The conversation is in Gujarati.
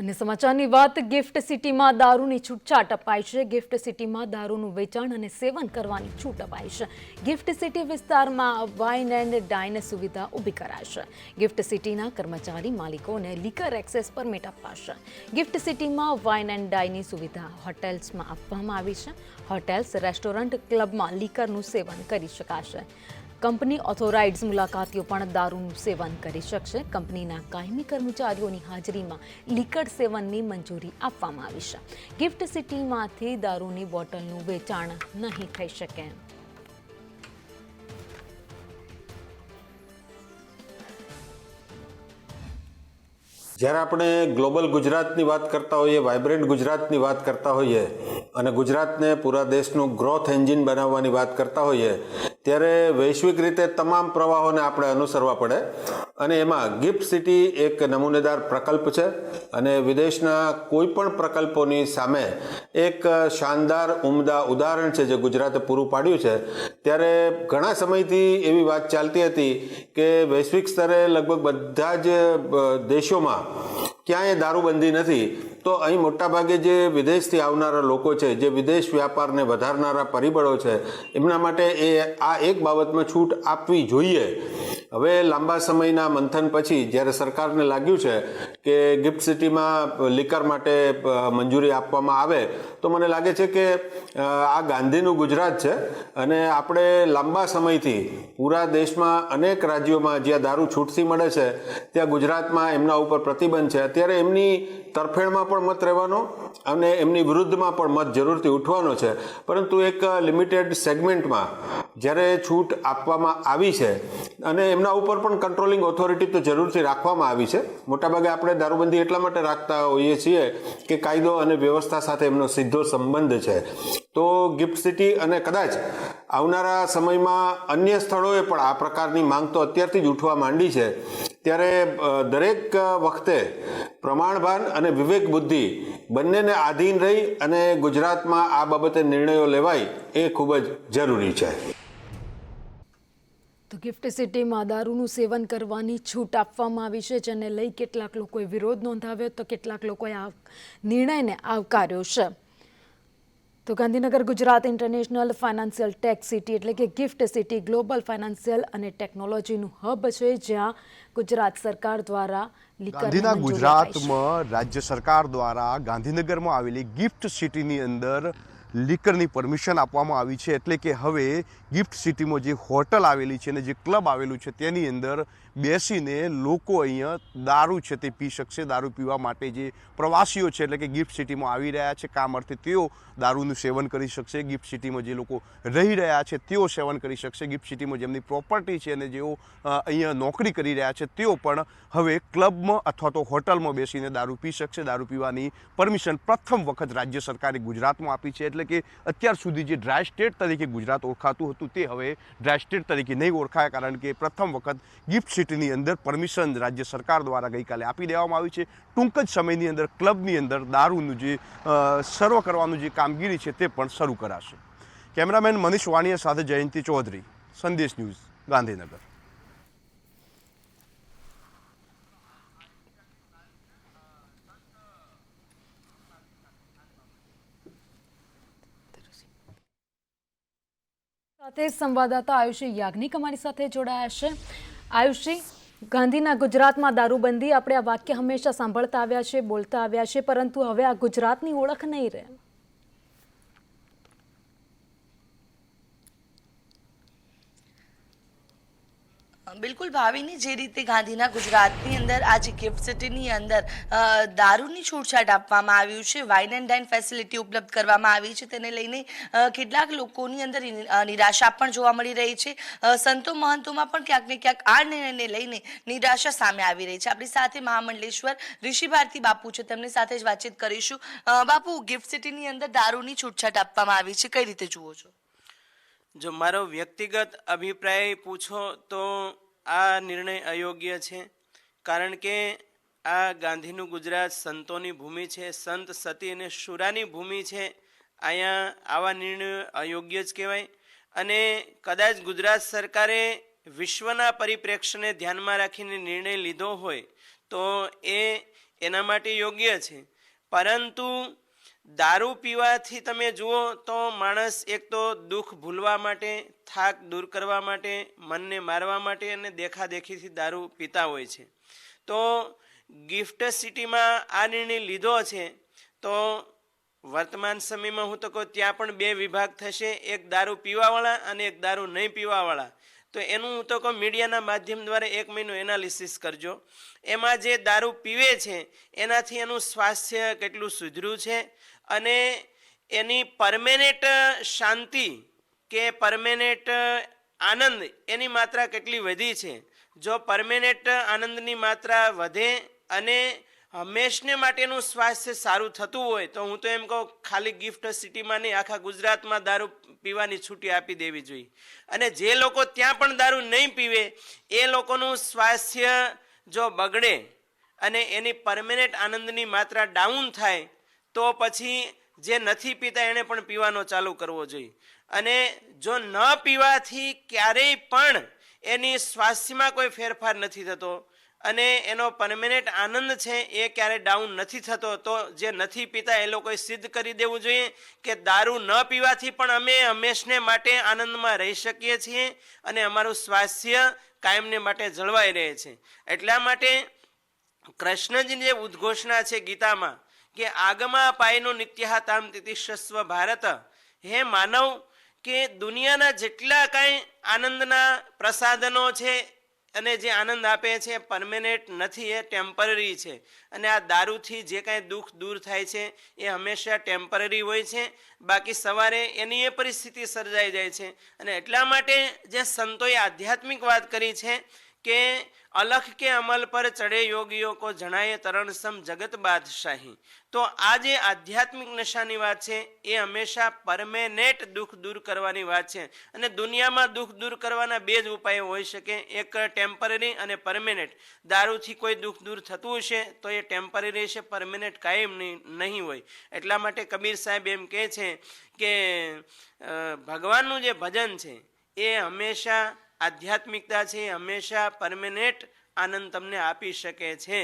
અને સમાચારની વાત, ગિફ્ટ સિટીમાં દારૂની છૂટછાટ અપાઈ છે. ગિફ્ટ સિટીમાં દારૂનું વેચાણ અને સેવન કરવાની છૂટ અપાઈ છે. ગિફ્ટ સિટી વિસ્તારમાં વાઇન એન્ડ ડાઇન સુવિધા ઊભી કરાશે ગિફ્ટ સિટીના કર્મચારી માલિકોને લીકર એક્સેસ પરમિટ અપાશે. ગિફ્ટ સિટીમાં વાઇન એન્ડ ડાઇનની સુવિધા હોટેલ્સમાં આપવામાં આવી છે. હોટેલ્સ, રેસ્ટોરન્ટ, ક્લબમાં લીકરનું સેવન કરી શકાશે. કંપની ઓથોરાઇડ્સ મુલાકાતીઓ પણ દારૂનું સેવન કરી શકશે. કંપનીના કાયમી કર્મચારીઓની હાજરીમાં લિકડ સેવનની મંજૂરી આપવામાં આવી છે. ગિફ્ટ સિટીમાંથી દારૂની બોટલનું વેચાણ નહીં થઈ શકે. જ્યારે આપણે ગ્લોબલ ગુજરાતની વાત કરતા હોઈએ, વાઇબ્રન્ટ ગુજરાતની વાત કરતા હોઈએ અને ગુજરાતને પૂરા દેશનું ગ્રોથ એન્જિન બનાવવાની વાત કરતા હોઈએ, ત્યારે વૈશ્વિક રીતે તમામ પ્રવાહોને આપણે અનુસરવા પડે. અને એમાં ગિફ્ટ સિટી એક નમૂનેદાર પ્રકલ્પ છે અને વિદેશના કોઈ પણ પ્રકલ્પોની સામે એક શાનદાર ઉમદા ઉદાહરણ છે જે ગુજરાતે પૂરું પાડ્યું છે. ત્યારે ઘણા સમયથી એવી વાત ચાલતી હતી કે વૈશ્વિક સ્તરે લગભગ બધા જ દેશોમાં ક્યાંય દારૂબંધી નથી. તો અહીં મોટાભાગે જે વિદેશથી આવનારા લોકો છે, જે વિદેશ વ્યાપારને વધારનારા પરિબળો છે, એમના માટે એ આ એક બાબતમાં છૂટ આપવી જોઈએ. હવે લાંબા સમયના મંથન પછી જ્યારે સરકારને લાગ્યું છે કે ગિફ્ટ સિટીમાં લીકર માટે મંજૂરી આપવામાં આવે, તો મને લાગે છે કે આ ગાંધીનું ગુજરાત છે અને આપણે લાંબા સમયથી પૂરા દેશમાં અનેક રાજ્યોમાં જ્યાં દારૂ છૂટથી મળે છે, ત્યાં ગુજરાતમાં એમના ઉપર પ્રતિબંધ છે. અત્યારે એમની તરફેણમાં પણ મત રહેવાનો અને એમની વિરુદ્ધમાં પણ મત જરૂરથી ઉઠવાનો છે. પરંતુ એક લિમિટેડ સેગમેન્ટમાં જ્યારે છૂટ આપવામાં આવી છે અને એમના ઉપર પણ કંટ્રોલિંગ ઓથોરિટી તો જરૂરથી રાખવામાં આવી છે. મોટાભાગે આપણે દારૂબંધી એટલા માટે રાખતા હોઈએ છીએ કે કાયદો અને વ્યવસ્થા સાથે એમનો સીધો સંબંધ છે. તો ગિફ્ટ સિટી અને કદાચ આવનારા સમયમાં અન્ય સ્થળોએ પણ આ પ્રકારની માંગ તો અત્યારથી જ ઉઠવા માંડી છે. ત્યારે દરેક વખતે પ્રમાણભાન અને વિવેક બુદ્ધિ બંનેને આધીન રહી અને ગુજરાતમાં આ બાબતે નિર્ણયો લેવાય એ ખૂબ જ જરૂરી છે. તો ગિફ્ટ સિટીમાં દારૂનું સેવન કરવાની છૂટ આપવામાં આવી છે જેને લઈ કેટલાક લોકોએ વિરોધ નોંધાવ્યો તો કેટલાક લોકોએ આ નિર્ણયને આવકાર્યો છે તો Gandhinagar Gujarat International Financial Tech City એટલે કે ગિફ્ટ સિટી ગ્લોબલ ફાઇનાન્શિયલ અને ટેકનોલોજીનું હબ છે જ્યાં ગુજરાત સરકાર દ્વારા ગાંધીના. ગુજરાતમાં રાજ્ય સરકાર દ્વારા ગાંધીનગરમાં આવેલી ગિફ્ટ સિટીની અંદર લીકરની પરમિશન આપવામાં આવી છે. એટલે કે હવે ગિફ્ટ સિટીમાં જે હોટલ આવેલી છે અને જે ક્લબ આવેલું છે તેની અંદર બેસીને લોકો અહીંયા દારૂ છે તે પી શકશે, દારૂ પીવા માટે જે પ્રવાસીઓ છે, એટલે કે ગિફ્ટ સિટીમાં આવી રહ્યા છે, કામ અર્થે તેઓ દારૂનું સેવન કરી શકશે, ગિફ્ટ સિટીમાં જે લોકો રહી રહ્યા છે, તેઓ સેવન કરી શકશે, ગિફ્ટ સિટીમાં જેમની પ્રોપર્ટી છે અને જેઓ અહીંયા નોકરી કરી રહ્યા છે, તેઓ પણ હવે ક્લબમાં અથવા તો હોટલમાં બેસીને દારૂ પી શકશે, દારૂ પીવાની પરમિશન પ્રથમ વખત રાજ્ય સરકારે ગુજરાતમાં આપી છે, એટલે કે અત્યાર સુધી જે ડ્રાય સ્ટેટ તરીકે ગુજરાત ઓળખાતું હતું તે હવે ડ્રાય સ્ટેટ તરીકે નહીં ઓળખાય, કારણ કે પ્રથમ વખત ગિફ્ટ સિટીની અંદર પરમિશન રાજ્ય સરકાર દ્વારા ગઈકાલે આપી દેવામાં આવી છે. ટૂંક જ સમયની અંદર ક્લબની અંદર દારૂનું જે સર્વ કરવાનું જે કામગીરી છે તે પણ શરૂ કરાશે. કેમેરામેન મનીષ વાણિયા સાથે જયંતિ ચૌધરી, સંદેશ ન્યૂઝ, ગાંધીનગર. સાથે સંવાદદાતા આયુષ યાજ્ઞિક અમારી સાથે જોડાયા છે. આયુષી, ગાંધીના ગુજરાતમાં દારૂબંધી, આપણે આ વાક્ય હંમેશા સાંભળતા આવ્યા છે બોલતા આવ્યા છે પરંતુ હવે આ ગુજરાતની ઓળખ નહીં રહે. બિલકુલ ભાવિની જે રીતે ગાંધીના ગુજરાતની અંદર આજે ગિફ્ટ સિટીની અંદર દારૂની છૂટછાટ આપવામાં આવ્યું છે, વાઇન એન્ડ ડાઇન ફેસિલિટી ઉપલબ્ધ કરવામાં આવી છે, તેને લઈને કેટલાક લોકોની અંદર નિરાશા પણ જોવા મળી રહી છે. સંતો મહંતોમાં પણ ક્યાંક ને ક્યાંક આ નિર્ણયને લઈને નિરાશા સામે આવી રહી છે. આપણી સાથે મહામંડલેશ્વર, ઋષિ ભારતી બાપુ છે, તેમની સાથે જ વાતચીત કરીશું. બાપુ, ગિફ્ટ સિટીની અંદર દારૂની છૂટછાટ આપવામાં આવી છે, કઈ રીતે જુઓ છો? જો મારો વ્યક્તિગત અભિપ્રાય પૂછો તો આ નિર્ણય અયોગ્ય છે? કારણ કે આ ગાંધીનું ગુજરાત સંતોની ભૂમિ છે, સંત સતી અને શુરાની ભૂમિ છે. અહીંયા આવા નિર્ણયો અયોગ્ય જ કહેવાય. અને કદાચ ગુજરાત સરકારે વિશ્વના પરિપ્રેક્ષ્યને ધ્યાનમાં રાખીને નિર્ણય લીધો હોય, તો એ એના માટે યોગ્ય છે. પરંતુ દારૂ પીવાથી તમે જુઓ તો માણસ એક તો દુઃખ ભૂલવા માટે, થાક દૂર કરવા માટે, મનને મારવા માટે અને દેખાદેખીથી દારૂ પીતા હોય છે. તો ગિફ્ટ સિટીમાં આ નિર્ણય લીધો છે, તો વર્તમાન સમયમાં હું તો કહું ત્યાં પણ બે વિભાગ થશે, એક દારૂ પીવાવાળા અને એક દારૂ નહીં પીવાવાળા. તો એનું હું તો કહું મીડિયાના માધ્યમ દ્વારા એક મહિનો એનાલિસિસ કરજો. એમાં જે દારૂ પીવે છે, એનાથી એનું સ્વાસ્થ્ય કેટલું સુધર્યું છે અને એની પરમેનેન્ટ શાંતિ કે પરમેનેન્ટ આનંદ એની માત્રા કેટલી વધી છે? જો પરમેનેન્ટ આનંદની માત્રા વધે અને હંમેશને માટેનું સ્વાસ્થ્ય સારું થતું હોય, તો હું તો એમ કહું, ખાલી ગિફ્ટ સિટીમાં નહીં, આખા ગુજરાતમાં દારૂ પીવાની છૂટી આપી દેવી જોઈએ. અને જે લોકો ત્યાં પણ દારૂ નહીં પીવે, એ લોકોનું સ્વાસ્થ્ય જો બગડે અને એની પરમેનેન્ટ આનંદની માત્રા ડાઉન થાય તો પછી જે નથી પીતા એણે પણ પીવાનો ચાલુ કરવો જોઈએ. અને જો ન પીવાથી ક્યારેય પણ એની સ્વાસ્થ્યમાં કોઈ ફેરફાર નથી થતો અને એનો પરમેનન્ટ આનંદ છે એ ક્યારે ડાઉન નથી થતો, તો જે નથી પીતા એ લોકોએ સિદ્ધ કરી દેવું જોઈએ કે દારૂ ન પીવાથી પણ અમે હંમેશને માટે આનંદમાં રહી શકીએ છીએ અને અમારું સ્વાસ્થ્ય કાયમને માટે જળવાઈ રહે છે. એટલા માટે કૃષ્ણજીની જે ઉદ્ઘોષણા છે ગીતામાં કે આગમા પાયનો નિત્યહ તામ તિતિશસ્વ ભારત. હે માનવ, કે દુનિયાના જેટલા કાંઈ આનંદના પ્રસાધનો છે અને જે આનંદ આપે છે પરમેનન્ટ નથી, એ ટેમ્પરરી છે. અને આ દારૂથી જે કાંઈ દુઃખ દૂર થાય છે એ હંમેશા ટેમ્પરરી હોય છે. બાકી સવારે એની એ પરિસ્થિતિ સર્જાઈ જાય છે. અને એટલા માટે જે સંતોએ આધ્યાત્મિક વાત કરી છે કે અલખ કે અમલ પર ચડે યોગીઓ કો જણાય તરણ સમ જગત બાદશાહી. તો આ જે આધ્યાત્મિક નશાની વાત છે, એ હંમેશા પરમેનેટ દુઃખ દૂર કરવાની વાત છે. અને દુનિયામાં દુઃખ દૂર કરવાના બે જ ઉપાયો હોઈ શકે. એક ટેમ્પરરી અને પરમેનેટ. દારૂથી કોઈ દુઃખ દૂર થતું હશે, તો એ ટેમ્પરરી છે પરમેનેન્ટ કાયમ નહીં હોય. એટલા માટે કબીર સાહેબ એમ કહે છે કે ભગવાનનું જે ભજન છે, એ હંમેશા આધ્યાત્મિકતા છે હંમેશા પરમેનેન્ટ આનંદ તમને આપી શકે છે.